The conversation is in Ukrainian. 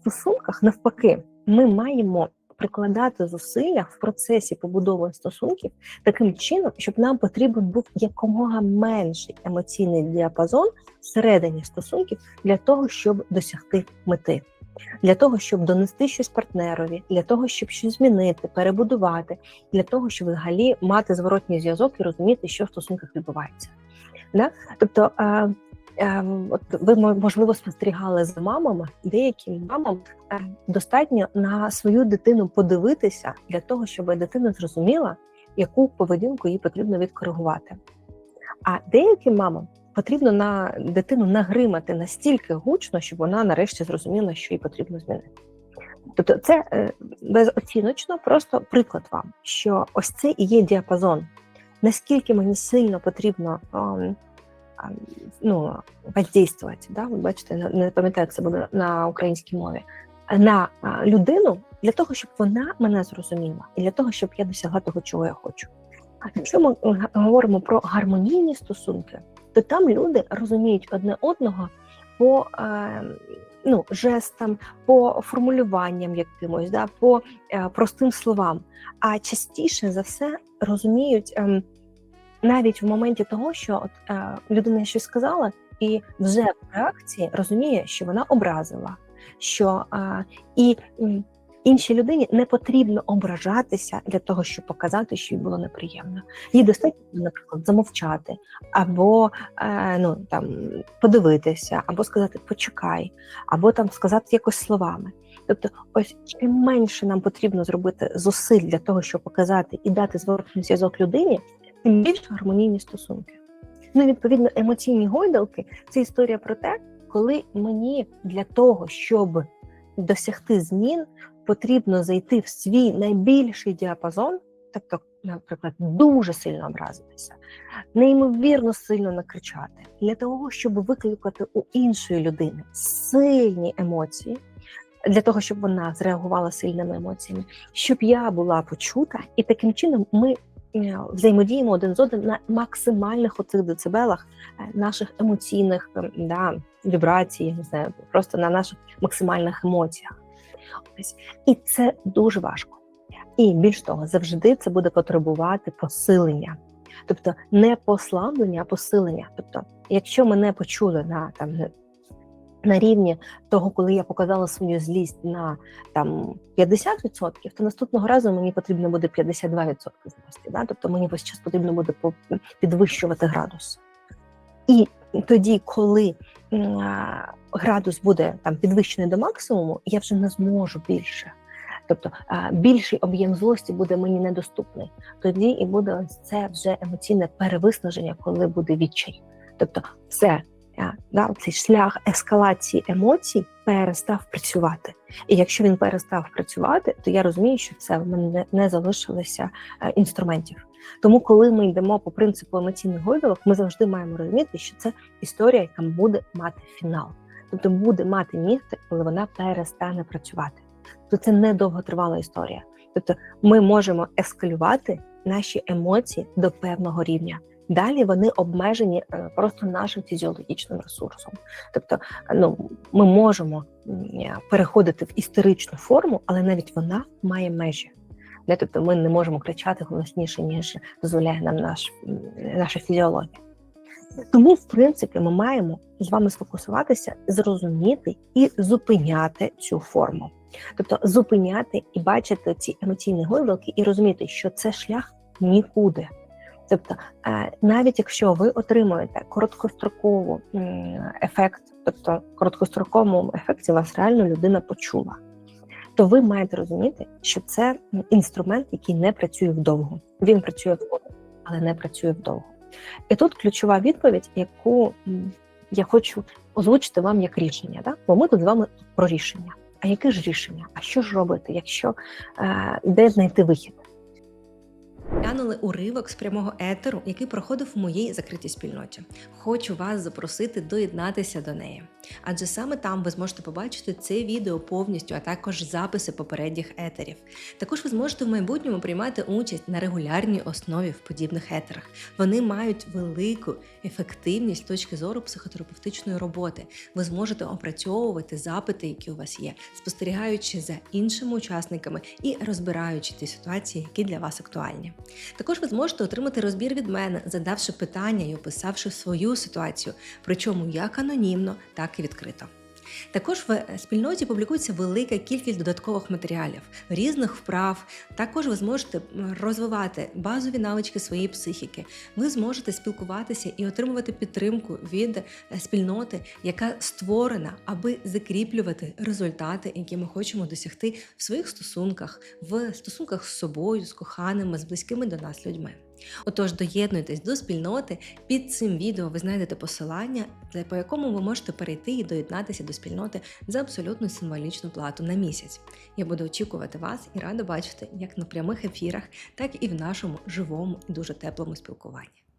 стосунках, навпаки, ми маємо прикладати зусилля в процесі побудови стосунків таким чином, щоб нам потрібен був якомога менший емоційний діапазон всередині стосунків для того, щоб досягти мети. Для того, щоб донести щось партнерові, для того, щоб щось змінити, перебудувати, для того, щоб взагалі мати зворотній зв'язок і розуміти, що в стосунках відбувається. Да? Тобто, е, от ви можливо спостерігали за мамами, деяким мамам е, достатньо на свою дитину подивитися для того, щоб дитина зрозуміла, яку поведінку їй потрібно відкоригувати. А деяким мамам потрібно на дитину нагримати настільки гучно, щоб вона нарешті зрозуміла, що їй потрібно змінити. Тобто, це е, безоціночно, просто приклад вам, що ось це і є діапазон. Наскільки мені сильно потрібно ем, ем, ну, воздействувати, да? ви бачите, не пам'ятаю, як це буде на українській мові, на людину для того, щоб вона мене зрозуміла, і для того, щоб я досягла того, чого я хочу. А якщо ми говоримо про гармонійні стосунки, то там люди розуміють одне одного по е, ну, жестам, по формулюванням якимось, да, по е, простим словам. А частіше за все розуміють е, навіть в моменті того, що от, е, людина щось сказала, і вже в реакції розуміє, що вона образила. що е, і Іншій людині не потрібно ображатися для того, щоб показати, що їй було неприємно. Їй достатньо, наприклад, замовчати, або е, ну там подивитися, або сказати почекай, або там сказати якось словами. Тобто, ось чим менше нам потрібно зробити зусиль для того, щоб показати і дати зворотний зв'язок людині, тим більш гармонійні стосунки. Ну, відповідно, емоційні гойдалки це історія про те, коли мені для того, щоб досягти змін, потрібно зайти в свій найбільший діапазон, тобто, наприклад, дуже сильно образитися, неймовірно сильно накричати, для того, щоб викликати у іншої людини сильні емоції, для того, щоб вона зреагувала сильними емоціями, щоб я була почута, і таким чином ми. Е, взаємодіємо один з одним на максимальних оцих децибелах е, наших емоційних ем, да, вібрацій, не знаю, просто на наших максимальних емоціях. Ось. І це дуже важко. І більш того, завжди це буде потребувати посилення. Тобто не послаблення, а посилення. Тобто, якщо мене почули на там на рівні того, коли я показала свою злість на там 50%, то наступного разу мені потрібно буде 52% злості. Да? Тобто мені весь час потрібно буде підвищувати градус. І тоді, коли градус буде там підвищений до максимуму, я вже не зможу більше. Тобто більший об'єм злості буде мені недоступний. Тоді і буде ось це вже емоційне перевиснаження, коли буде відчай. Тобто, все да, цей шлях ескалації емоцій перестав працювати. І якщо він перестав працювати, то я розумію, що це в мене не залишилося е, інструментів. Тому, коли ми йдемо по принципу емоційних гойдалок, ми завжди маємо розуміти, що це історія, яка буде мати фінал, тобто буде мати місце, коли вона перестане працювати. То це не довготривала історія. Тобто, ми можемо ескалювати наші емоції до певного рівня. Далі вони обмежені е, просто нашим фізіологічним ресурсом. Тобто, ну ми можемо переходити в істеричну форму, але навіть вона має межі. Не? Тобто ми не можемо кричати голосніше, ніж дозволяє нам наш, наша фізіологія. Тому, в принципі, ми маємо з вами сфокусуватися, зрозуміти і зупиняти цю форму. Тобто зупиняти і бачити ці емоційні гойдалки, і розуміти, що це шлях нікуди. Тобто, е, навіть якщо ви отримуєте короткостроковий ефект, тобто короткостроковому ефекті вас реально людина почула, то ви маєте розуміти, що це інструмент, який не працює вдовго. Він працює вдовго, але не працює вдовго. І тут ключова відповідь, яку я хочу озвучити вам як рішення. Да? Бо ми тут з вами про рішення. А яке ж рішення? А що ж робити, якщо е, де знайти вихід? Глянули уривок з прямого етеру, який проходив в моїй закритій спільноті. Хочу вас запросити доєднатися до неї. Адже саме там ви зможете побачити це відео повністю, а також записи попередніх етерів. Також ви зможете в майбутньому приймати участь на регулярній основі в подібних етерах. Вони мають велику ефективність з точки зору психотерапевтичної роботи. Ви зможете опрацьовувати запити, які у вас є, спостерігаючи за іншими учасниками і розбираючи ті ситуації, які для вас актуальні. Також ви зможете отримати розбір від мене, задавши питання і описавши свою ситуацію, причому як анонімно, так і відкрито. Також в спільноті публікується велика кількість додаткових матеріалів, різних вправ. Також ви зможете розвивати базові навички своєї психіки. Ви зможете спілкуватися і отримувати підтримку від е, спільноти, яка створена, аби закріплювати результати, які ми хочемо досягти в своїх стосунках, в стосунках з собою, з коханими, з близькими до нас людьми. Отож, доєднуйтесь до спільноти. Під цим відео ви знайдете посилання, по якому ви можете перейти і доєднатися до спільноти за абсолютно символічну плату на місяць. Я буду очікувати вас і рада бачити як на прямих ефірах, так і в нашому живому і дуже теплому спілкуванні.